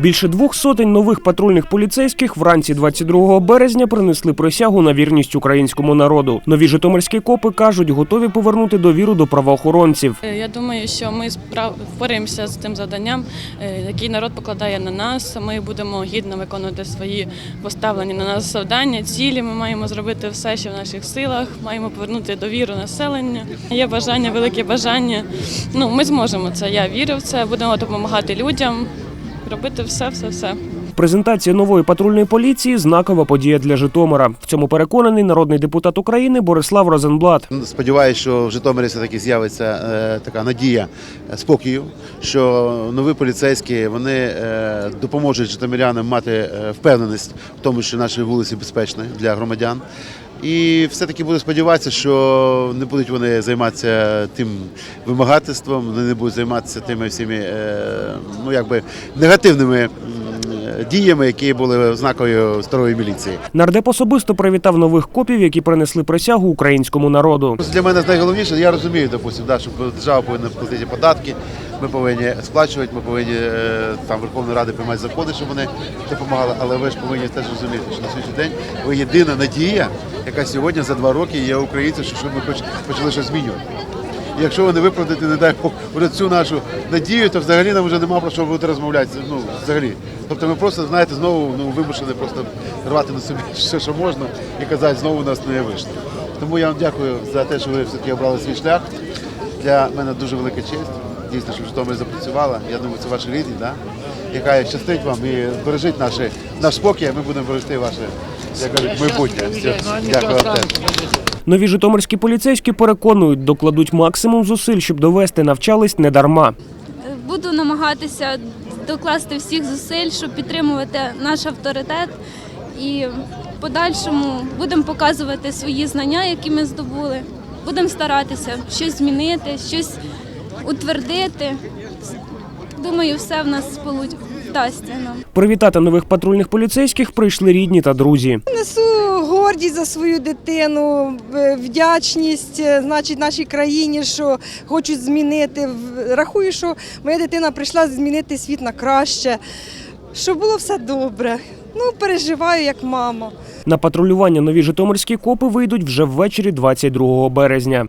Більше двох сотень нових патрульних поліцейських вранці 22 березня принесли присягу на вірність українському народу. Нові житомирські копи кажуть, готові повернути довіру до правоохоронців. Е, Я думаю, що ми впораємося з тим завданням, е, який народ покладає на нас. Ми будемо гідно виконувати свої поставлені на нас завдання, цілі. Ми маємо зробити все, що в наших силах. Маємо повернути довіру населення. Є бажання, велике бажання. Ну, ми зможемо це. Я вірю в це. Будемо допомагати людям, робити все, все, все. Презентація нової патрульної поліції знакова подія для Житомира. В цьому переконаний народний депутат України Борислав Розенблат. Сподіваюся, що в Житомирі все-таки з'явиться е, така надія е, спокою, що нові поліцейські вони е, допоможуть житомирянам мати е, впевненість в тому, що наші вулиці безпечні для громадян. І все-таки буду сподіватися, що не будуть вони займатися тим вимагательством, вони не будуть займатися тими всіми е, ну, якби, негативними діями, які були ознакою старої міліції. Нардеп особисто привітав нових копів, які принесли присягу українському народу. Для мене найголовніше, я розумію, допустим, да, що держава повинна платити податки, ми повинні сплачувати, ми повинні е, там Верховної Ради приймати закони, щоб вони допомагали. Але ви ж повинні теж розуміти, що на сьогоднішній день ви єдина надія, яка сьогодні за два роки є українців, що ми хоч почали щось змінювати. Якщо ви не виправдаєте, не дай Бог, вже цю нашу надію, то взагалі нам вже нема про що буде розмовляти. Ну, взагалі. Тобто ми просто, знаєте, знову ну, вимушені просто рвати на собі все, що можна, і казати, знову у нас не вийшло. Тому я вам дякую за те, що ви все-таки обрали свій шлях. Для мене дуже велика честь. Дійсно, що в Житомирі запрацювала. Я думаю, це ваша рідні, да? яка щастить вам і бережить наші, наш спокій, а ми будемо берегти ваше, як кажуть, майбутнє. Дякую вам теж. Нові житомирські поліцейські переконують, докладуть максимум зусиль, щоб довести навчались недарма. Буду намагатися докласти всіх зусиль, щоб підтримувати наш авторитет і в подальшому будемо показувати свої знання, які ми здобули. Будемо старатися щось змінити, щось утвердити. Думаю, все в нас вдасться нам. Привітати нових патрульних поліцейських прийшли рідні та друзі. Несу гордість за свою дитину, вдячність, е, значить, нашій країні, що хочуть змінити. Рахую, що моя дитина прийшла змінити світ на краще, щоб було все добре. Ну, переживаю як мама. На патрулювання нові житомирські копи вийдуть вже ввечері 22 березня.